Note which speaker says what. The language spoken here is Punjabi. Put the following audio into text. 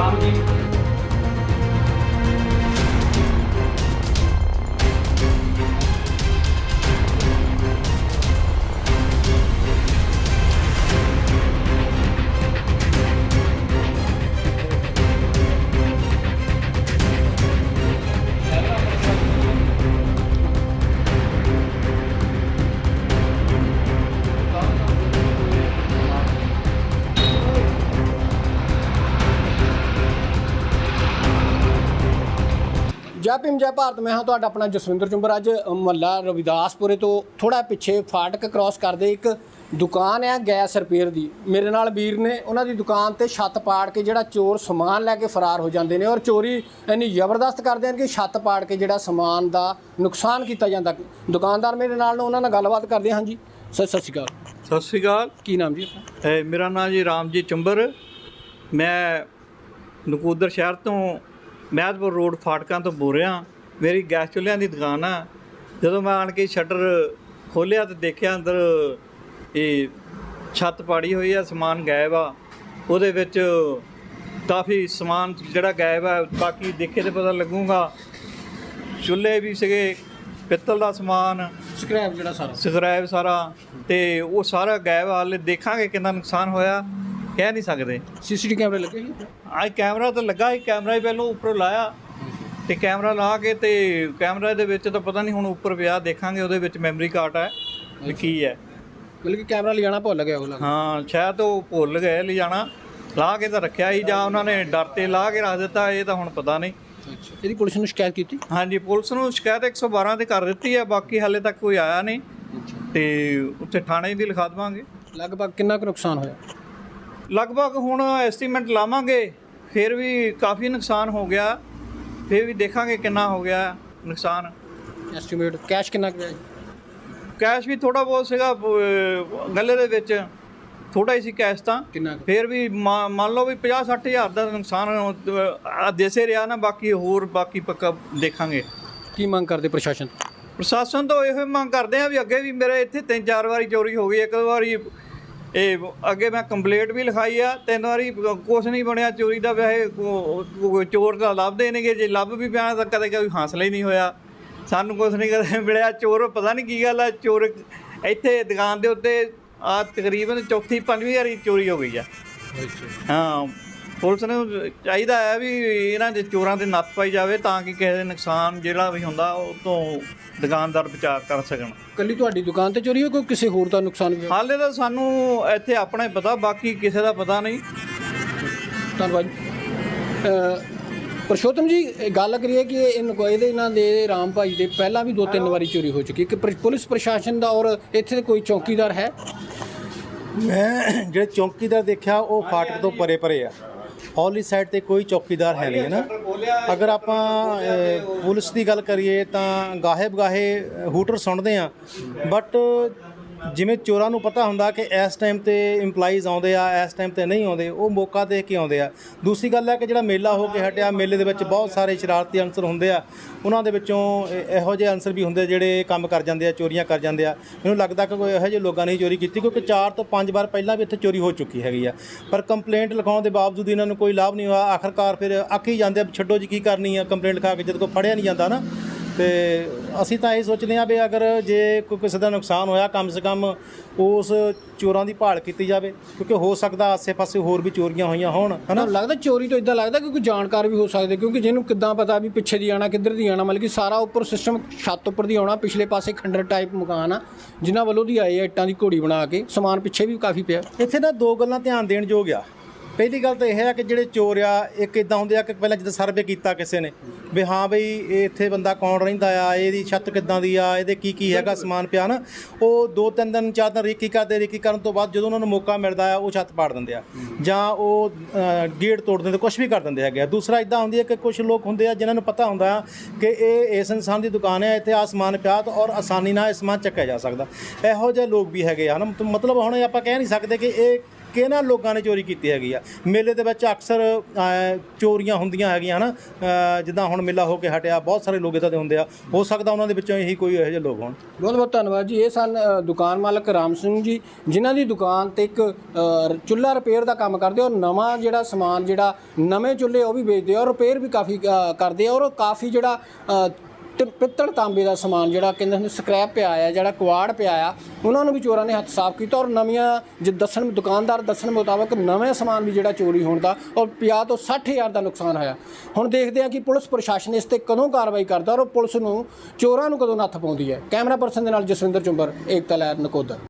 Speaker 1: राम जी ਜੈ ਭੀਮ ਜੈ ਭਾਰਤ। ਮੈਂ ਹਾਂ ਤੁਹਾਡਾ ਆਪਣਾ ਜਸਵਿੰਦਰ ਚੁੰਬਰ। ਅੱਜ ਮਹੱਲਾ ਰਵਿਦਾਸਪੁਰੇ ਤੋਂ ਥੋੜਾ ਪਿੱਛੇ ਫਾਟਕ ਕ੍ਰਾਸ ਕਰਦੇ ਇੱਕ ਦੁਕਾਨ ਹੈ ਗੈਸ ਰਿਪੇਅਰ ਦੀ। ਮੇਰੇ ਨਾਲ ਵੀਰ ਨੇ ਉਹਨਾਂ ਦੀ ਦੁਕਾਨ ਤੇ ਛੱਤ ਪਾੜ ਕੇ ਜਿਹੜਾ ਚੋਰ ਸਮਾਨ ਲੈ ਕੇ ਫਰਾਰ ਹੋ ਜਾਂਦੇ ਨੇ ਔਰ ਚੋਰੀ ਇੰਨੀ ਜ਼ਬਰਦਸਤ ਕਰਦੇ ਹਨ ਕਿ ਛੱਤ ਪਾੜ ਕੇ ਜਿਹੜਾ ਸਮਾਨ ਦਾ ਨੁਕਸਾਨ ਕੀਤਾ ਜਾਂਦਾ। ਦੁਕਾਨਦਾਰ ਮੇਰੇ ਨਾਲ ਨੇ ਉਹਨਾਂ ਨਾਲ ਗੱਲਬਾਤ ਕਰਦੇ ਹਾਂ। ਜੀ ਸਤਿ ਸ਼੍ਰੀ ਅਕਾਲ।
Speaker 2: ਸਤਿ ਸ਼੍ਰੀ ਅਕਾਲ।
Speaker 1: ਕੀ ਨਾਮ ਜੀ
Speaker 2: ਮੇਰਾ ਨਾਮ ਜੀ ਰਾਮਜੀਤ ਚੰਬਰ। ਮੈਂ ਨਕੂਦਰ ਸ਼ਹਿਰ ਤੋਂ ਮਹਿਦਪੁਰ ਰੋਡ ਫਾਟਕਾਂ ਤੋਂ ਬੋਲ ਰਿਹਾ। ਮੇਰੀ ਗੈਸ ਚੁੱਲ੍ਹਿਆਂ ਦੀ ਦੁਕਾਨ ਆ। ਜਦੋਂ ਮੈਂ ਆਣ ਕੇ ਸ਼ਟਰ ਖੋਲ੍ਹਿਆ ਤੇ ਦੇਖਿਆ ਅੰਦਰ ਇਹ ਛੱਤ ਪਾੜੀ ਹੋਈ ਆ ਸਮਾਨ ਗਾਇਬ ਆ। ਉਹਦੇ ਵਿੱਚ ਕਾਫੀ ਸਮਾਨ ਜਿਹੜਾ ਗਾਇਬ ਆ ਬਾਕੀ ਦੇਖੇ ਤੇ ਪਤਾ ਲੱਗੂਗਾ। ਚੁੱਲ੍ਹੇ ਵੀ ਸੀਗੇ ਪਿੱਤਲ ਦਾ ਸਮਾਨ।
Speaker 1: ਸਕ੍ਰੈਪ ਜਿਹੜਾ ਸਾਰਾ।
Speaker 2: ਸਕ੍ਰੈਪ ਸਾਰਾ ਤੇ ਉਹ ਸਾਰਾ ਗਾਇਬ ਆ, ਹਾਲੇ ਦੇਖਾਂਗੇ ਕਿੰਨਾ ਨੁਕਸਾਨ ਹੋਇਆ। ਕਹਿ ਨਹੀਂ ਸਕਦੇ।
Speaker 1: ਸੀਸੀਟੀ ਕੈਮਰੇ ਲੱਗੇ ਸੀ?
Speaker 2: ਅੱਜ ਕੈਮਰਾ ਤਾਂ ਲੱਗਾ ਸੀ ਕੈਮਰਾ ਹੀ ਪਹਿਲਾਂ ਉੱਪਰੋਂ ਲਾਇਆ। ਤੇ ਕੈਮਰਾ ਲਾ ਕੇ ਤੇ ਕੈਮਰਾ ਦੇ ਵਿੱਚ ਤਾਂ ਪਤਾ ਨਹੀਂ ਹੁਣ ਉੱਪਰ ਪਿਆ ਦੇਖਾਂਗੇ ਉਹਦੇ ਵਿੱਚ ਮੈਮਰੀ ਕਾਰਡ ਹੈ ਵੀ ਕੀ ਹੈ।
Speaker 1: ਮਤਲਬ ਕਿ ਕੈਮਰਾ ਲਿਜਾਣਾ ਭੁੱਲ ਗਿਆ ਉਹ ਲੱਗਦਾ।
Speaker 2: ਹਾਂ ਸ਼ਾਇਦ ਉਹ ਭੁੱਲ ਗਏ ਲਿਜਾਣਾ। ਲਾ ਕੇ ਤਾਂ ਰੱਖਿਆ ਸੀ ਜਾਂ ਉਹਨਾਂ ਨੇ ਡਰ ਤੇ ਲਾ ਕੇ ਰੱਖ ਦਿੱਤਾ ਇਹ ਤਾਂ ਹੁਣ ਪਤਾ ਨਹੀਂ।
Speaker 1: ਅੱਛਾ ਇਹਦੀ ਪੁਲਿਸ ਨੂੰ ਸ਼ਿਕਾਇਤ ਕੀਤੀ?
Speaker 2: ਹਾਂਜੀ ਪੁਲਿਸ ਨੂੰ ਸ਼ਿਕਾਇਤ 112 ਤੇ ਕਰ ਦਿੱਤੀ ਹੈ ਬਾਕੀ ਹਾਲੇ ਤੱਕ ਕੋਈ ਆਇਆ ਨਹੀਂ। ਤੇ ਉੱਥੇ ਥਾਣੇ ਵੀ ਲਿਖਾ ਦੇਵਾਂਗੇ।
Speaker 1: ਲਗਭਗ ਕਿੰਨਾ ਕੁ ਨੁਕਸਾਨ ਹੋਇਆ?
Speaker 2: ਲਗਭਗ ਹੁਣ ਐਸਟੀਮੇਟ ਲਾਵਾਂਗੇ ਫਿਰ ਵੀ ਕਾਫੀ ਨੁਕਸਾਨ ਹੋ ਗਿਆ ਫਿਰ ਵੀ ਦੇਖਾਂਗੇ ਕਿੰਨਾ ਹੋ ਗਿਆ ਨੁਕਸਾਨ
Speaker 1: ਐਸਟੀਮੇਟ ਕੈਸ਼ ਕਿੰਨਾ ਜੀ?
Speaker 2: ਕੈਸ਼ ਵੀ ਥੋੜਾ ਬਹੁਤ ਸੀਗਾ ਗੱਲੇ ਦੇ ਵਿੱਚ ਥੋੜਾ ਹੀ ਸੀ ਕੈਸ਼ ਤਾਂ? ਫਿਰ ਵੀ ਮੰਨ ਲਓ ਵੀ 50 60 ਹਜ਼ਾਰ ਦਾ ਨੁਕਸਾਨ ਆ ਦੇਸੇ ਰਿਹਾ ਨਾ ਬਾਕੀ ਹੋਰ ਬਾਕੀ ਪੱਕਾ ਦੇਖਾਂਗੇ
Speaker 1: ਕੀ ਮੰਗ ਕਰਦੇ ਪ੍ਰਸ਼ਾਸਨ?
Speaker 2: ਪ੍ਰਸ਼ਾਸਨ ਤੋਂ ਇਹੋ ਹੀ ਮੰਗ ਕਰਦੇ ਆ ਵੀ ਅੱਗੇ ਵੀ ਮੇਰੇ ਇੱਥੇ ਤਿੰਨ ਚਾਰ ਵਾਰੀ ਚੋਰੀ ਹੋ ਗਈ ਇੱਕ ਵਾਰੀ ਇਹ ਅੱਗੇ ਮੈਂ ਕੰਪਲੇਂਟ ਵੀ ਲਿਖਾਈ ਆ ਤਿੰਨ ਵਾਰੀ ਕੁਛ ਨਹੀਂ ਬਣਿਆ ਚੋਰੀ ਦਾ ਵੈਸੇ ਚੋਰ ਤਾਂ ਲੱਭਦੇ ਨੇਗੇ ਜੇ ਲੱਭ ਵੀ ਪਿਆ ਤਾਂ ਕਦੇ ਕੋਈ ਹਾਸਲ ਹੀ ਨਹੀਂ ਹੋਇਆ। ਸਾਨੂੰ ਕੁਛ ਨਹੀਂ ਕਦੇ ਮਿਲਿਆ ਚੋਰ ਪਤਾ ਨਹੀਂ ਕੀ ਗੱਲ ਆ ਚੋਰ ਇੱਥੇ ਦੁਕਾਨ ਦੇ ਉੱਤੇ ਆ ਤਕਰੀਬਨ ਚੌਥੀ ਪੰਜਵੀਂ ਵਾਰੀ ਚੋਰੀ ਹੋ ਗਈ ਆ। ਹਾਂ। ਪੁਲਿਸ ਨੂੰ ਚਾਹੀਦਾ ਹੈ ਵੀ ਇਹਨਾਂ ਦੇ ਚੋਰਾਂ ਦੇ ਨੱਥ ਪਾਈ ਜਾਵੇ ਤਾਂ ਕਿ ਕਿਸੇ ਦੇ ਨੁਕਸਾਨ ਜਿਹੜਾ ਵੀ ਹੁੰਦਾ ਉਹ ਤੋਂ ਦੁਕਾਨਦਾਰ ਬਚਾ ਕਰ ਸਕਣ।
Speaker 1: ਕੱਲੀ ਤੁਹਾਡੀ ਦੁਕਾਨ ਤੇ ਚੋਰੀ ਹੋਈ ਕੋਈ ਕਿਸੇ ਹੋਰ ਦਾ ਨੁਕਸਾਨ ਵੀ ਹੋਇਆ?
Speaker 2: ਹਾਲੇ ਤਾਂ ਸਾਨੂੰ ਇੱਥੇ ਆਪਣਾ ਹੀ ਪਤਾ ਬਾਕੀ ਕਿਸੇ ਦਾ ਪਤਾ ਨਹੀਂ।
Speaker 1: ਧੰਨਵਾਦ। ਪਰਸ਼ੋਤਮ ਜੀ ਇਹ ਗੱਲ ਕਰੀਏ ਕਿ ਇਹ ਇਨਕੁਆਇਰੀ ਦੇ ਇਹਨਾਂ ਦੇ ਰਾਮ ਭਾਈ ਦੇ ਪਹਿਲਾਂ ਵੀ ਦੋ ਤਿੰਨ ਵਾਰੀ ਚੋਰੀ ਹੋ ਚੁੱਕੀ ਕਿ ਪਰ- ਪੁਲਿਸ ਪ੍ਰਸ਼ਾਸਨ ਦਾ ਔਰ ਇੱਥੇ ਕੋਈ ਚੌਕੀਦਾਰ ਹੈ?
Speaker 3: ਮੈਂ ਜਿਹੜੇ ਚੌਕੀਦਾਰ ਦੇਖਿਆ ਉਹ ਫਾਟਕ ਤੋਂ ਪਰੇ ਪਰੇ ਆ। ਹੌਲੀ ਸਾਈਡ ਤੇ ਕੋਈ ਚੌਕੀਦਾਰ ਹੈ ਨਹੀਂ, ਹੈ ਨਾ? ਅਗਰ ਆਪਾਂ ਪੁਲਿਸ ਦੀ ਗੱਲ ਕਰੀਏ ਤਾਂ ਗਾਹੇ ਬਗਾਹੇ ਹੂਟਰ ਸੁਣਦੇ ਆ ਬਟ ਜਿਵੇਂ ਚੋਰਾਂ ਨੂੰ ਪਤਾ ਹੁੰਦਾ ਕਿ ਇਸ ਟਾਈਮ ਤੇ EMPLOYEES ਆਉਂਦੇ ਆ, ਇਸ ਟਾਈਮ ਤੇ ਨਹੀਂ ਆਉਂਦੇ, ਉਹ ਮੌਕਾ ਦੇਖ ਕੇ ਆਉਂਦੇ ਆ। ਦੂਸਰੀ ਗੱਲ ਹੈ ਕਿ ਜਿਹੜਾ ਮੇਲਾ ਹੋ ਕੇ ਹਟਿਆ, ਮੇਲੇ ਦੇ ਵਿੱਚ ਬਹੁਤ ਸਾਰੇ ਸ਼ਰਾਰਤੀ ਅਨਸਰ ਹੁੰਦੇ ਆ। ਉਹਨਾਂ ਦੇ ਵਿੱਚੋਂ ਇਹੋ ਜਿਹੇ ਅਨਸਰ ਵੀ ਹੁੰਦੇ ਜਿਹੜੇ ਕੰਮ ਕਰ ਜਾਂਦੇ ਆ, ਚੋਰੀਆਂ ਕਰ ਜਾਂਦੇ ਆ। ਮੈਨੂੰ ਲੱਗਦਾ ਕਿ ਕੋਈ ਇਹੋ ਜਿਹੇ ਲੋਕਾਂ ਨੇ ਚੋਰੀ ਕੀਤੀ, ਕਿਉਂਕਿ 4 ਤੋਂ 5 ਵਾਰ ਪਹਿਲਾਂ ਵੀ ਇੱਥੇ ਚੋਰੀ ਹੋ ਚੁੱਕੀ ਹੈਗੀ ਆ। ਪਰ ਕੰਪਲੇਂਟ ਲਿਖਾਉਣ ਦੇ ਬਾਵਜੂਦ ਇਹਨਾਂ ਨੂੰ ਕੋਈ ਲਾਭ ਨਹੀਂ ਹੋਇਆ। ਆਖਰਕਾਰ ਫਿਰ ਆਖੀ ਜਾਂਦੇ ਛੱਡੋ ਜੀ, ਕੀ ਕਰਨੀ ਆ? ਕੰਪਲੇਂਟ ਲਿਖਾ ਕੇ ਜਦੋਂ ਕੋਈ ਫੜਿਆ ਨਹੀਂ ਜਾਂਦਾ ਨਾ ਤੇ ਅਸੀਂ ਤਾਂ ਇਹ ਸੋਚਦੇ ਹਾਂ ਵੀ ਅਗਰ ਜੇ ਕੋਈ ਕਿਸੇ ਦਾ ਨੁਕਸਾਨ ਹੋਇਆ ਕਮ ਸੇ ਕਮ ਉਸ ਚੋਰਾਂ ਦੀ ਭਾਲ ਕੀਤੀ ਜਾਵੇ ਕਿਉਂਕਿ ਹੋ ਸਕਦਾ ਆਸੇ-ਪਾਸੇ ਹੋਰ ਵੀ ਚੋਰੀਆਂ ਹੋਈਆਂ ਹੋਣ ਹਨਾ?
Speaker 1: ਹਨਾ ਲੱਗਦਾ ਚੋਰੀ ਤੋਂ ਇਦਾਂ ਲੱਗਦਾ ਕਿ ਕੋਈ ਜਾਣਕਾਰ ਵੀ ਹੋ ਸਕਦੇ ਕਿਉਂਕਿ ਜਿਹਨੂੰ ਕਿੱਦਾਂ ਪਤਾ ਵੀ ਪਿੱਛੇ ਦੀ ਆਣਾ ਕਿੱਧਰ ਦੀ ਆਣਾ ਮਤਲਬ ਕਿ ਸਾਰਾ ਉੱਪਰ ਸਿਸਟਮ ਛੱਤ ਉੱਪਰ ਦੀ ਆਉਣਾ ਪਿਛਲੇ ਪਾਸੇ ਖੰਡਰ ਟਾਈਪ ਮਕਾਨ ਆ ਜਿਨ੍ਹਾਂ ਵੱਲੋਂ ਦੀ ਆਏ ਆ ਇੱਟਾਂ ਦੀ ਘੋੜੀ ਬਣਾ ਕੇ ਸਮਾਨ ਪਿੱਛੇ ਵੀ ਕਾਫੀ ਪਿਆ।
Speaker 3: ਇੱਥੇ ਨਾ ਦੋ ਗੱਲਾਂ ਧਿਆਨ ਦੇਣ ਯੋਗ ਆ। ਪਹਿਲੀ ਗੱਲ ਤਾਂ ਇਹ ਹੈ ਕਿ ਜਿਹੜੇ ਚੋਰ ਆ ਇੱਕ ਇਦਾਂ ਹੁੰਦੇ ਆ ਕਿ ਪਹਿਲਾਂ ਜਦੋਂ ਸਰਵੇ ਕੀਤਾ ਕਿਸੇ ਨੇ ਵੀ ਹਾਂ ਬਈ ਇਹ ਇੱਥੇ ਬੰਦਾ ਕੌਣ ਰਹਿੰਦਾ ਆ ਇਹਦੀ ਛੱਤ ਕਿੱਦਾਂ ਦੀ ਆ ਇਹਦੇ ਕੀ ਕੀ ਹੈਗਾ ਸਮਾਨ ਪਿਆ ਨਾ ਉਹ ਦੋ ਤਿੰਨ ਦਿਨ ਚਾਰ ਦਿਨ ਰੇਕੀ ਕਰਦੇ ਰੇਕੀ ਕਰਨ ਤੋਂ ਬਾਅਦ ਜਦੋਂ ਉਹਨਾਂ ਨੂੰ ਮੌਕਾ ਮਿਲਦਾ ਆ ਉਹ ਛੱਤ ਪਾੜ ਦਿੰਦੇ ਆ। ਜਾਂ ਉਹ ਗੇਟ ਤੋੜ ਦਿੰਦੇ ਕੁਝ ਵੀ ਕਰ ਦਿੰਦੇ ਹੈਗੇ ਆ। ਦੂਸਰਾ ਇਦਾਂ ਹੁੰਦੀ ਹੈ ਕਿ ਕੁਝ ਲੋਕ ਹੁੰਦੇ ਆ ਜਿਨ੍ਹਾਂ ਨੂੰ ਪਤਾ ਹੁੰਦਾ ਆ ਕਿ ਇਹ ਇਸ ਇਨਸਾਨ ਦੀ ਦੁਕਾਨ ਹੈ ਇੱਥੇ ਆ ਸਮਾਨ ਪਿਆ ਤਾਂ ਔਰ ਆਸਾਨੀ ਨਾਲ ਇਹ ਸਮਾਨ ਚੱਕਿਆ ਜਾ ਸਕਦਾ। ਇਹੋ ਜਿਹੇ ਲੋਕ ਵੀ ਹੈਗੇ ਆ ਹਨ? ਮਤਲਬ ਹੁਣ ਆਪਾਂ ਕਹਿ ਨਹੀਂ ਸਕਦੇ ਕਿ ਇਹ ਕਿਹਨਾਂ ਲੋਕਾਂ ਨੇ ਚੋਰੀ ਕੀਤੀ ਹੈਗੀ ਆ। ਮੇਲੇ ਦੇ ਵਿੱਚ ਅਕਸਰ ਚੋਰੀਆਂ ਹੁੰਦੀਆਂ ਹੈਗੀਆਂ ਹਨਾ? ਅ, ਜਿੱਦਾਂ ਹੁਣ ਮੇਲਾ ਹੋ ਕੇ ਹਟਿਆ ਬਹੁਤ ਸਾਰੇ ਲੋਕ ਇੱਦਾਂ ਦੇ ਹੁੰਦੇ ਆ। ਹੋ ਸਕਦਾ ਉਹਨਾਂ ਦੇ ਵਿੱਚੋਂ ਇਹੀ ਕੋਈ ਇਹੋ ਜਿਹੇ ਲੋਕ ਹੋਣ।
Speaker 1: ਬਹੁਤ ਬਹੁਤ ਧੰਨਵਾਦ ਜੀ। ਇਹ ਸਨ ਦੁਕਾਨ ਮਾਲਕ ਰਾਮ ਸਿੰਘ ਜੀ ਜਿਨ੍ਹਾਂ ਦੀ ਦੁਕਾਨ ਤੇ ਇੱਕ ਚੁੱਲ੍ਹਾ ਰਿਪੇਅਰ ਦਾ ਕੰਮ ਕਰਦੇ ਔਰ ਨਵਾਂ ਜਿਹੜਾ ਸਮਾਨ ਜਿਹੜਾ ਨਵੇਂ ਚੁੱਲ੍ਹੇ ਉਹ ਵੀ ਵੇਚਦੇ ਆ ਔਰ ਰਿਪੇਅਰ ਵੀ ਕਾਫੀ ਅ, ਕਰਦੇ ਆ ਔਰ ਕਾਫੀ ਜਿਹੜਾ ਤੇ ਪਿੱਤਲ ਤਾਂਬੇ ਦਾ ਸਮਾਨ ਜਿਹੜਾ ਕਹਿੰਦੇ ਹੁੰਦੇ ਸਕ੍ਰੈਪ ਪਿਆ ਆ, ਜਿਹੜਾ ਕੁਆੜ ਪਿਆ ਆ, ਉਹਨਾਂ ਨੂੰ ਵੀ ਚੋਰਾਂ ਨੇ ਹੱਥ ਸਾਫ਼ ਕੀਤਾ ਔਰ ਨਵੀਆਂ ਜੇ ਦੱਸਣ, ਦੁਕਾਨਦਾਰ ਦੱਸਣ ਮੁਤਾਬਕ ਨਵੇਂ ਸਮਾਨ ਵੀ ਜਿਹੜਾ ਚੋਰੀ ਹੋਣ ਦਾ ਔਰ 50 ਤੋਂ 60 ਹਜ਼ਾਰ ਦਾ ਨੁਕਸਾਨ ਹੋਇਆ। ਹੁਣ ਦੇਖਦੇ ਆ ਕਿ ਪੁਲਿਸ ਪ੍ਰਸ਼ਾਸਨ ਇਸ ਤੇ ਕਦੋਂ ਕਾਰਵਾਈ ਕਰਦਾ ਔਰ ਪੁਲਿਸ ਨੂੰ ਚੋਰਾਂ ਨੂੰ ਕਦੋਂ ਨੱਥ ਪਾਉਂਦੀ ਹੈ। ਕੈਮਰਾ ਪਰਸਨ ਦੇ ਨਾਲ ਜਸਵਿੰਦਰ ਚੁੰਬਰ, ਏਕਤਾ ਲਹਿਰ, ਨਕੋਦਰ।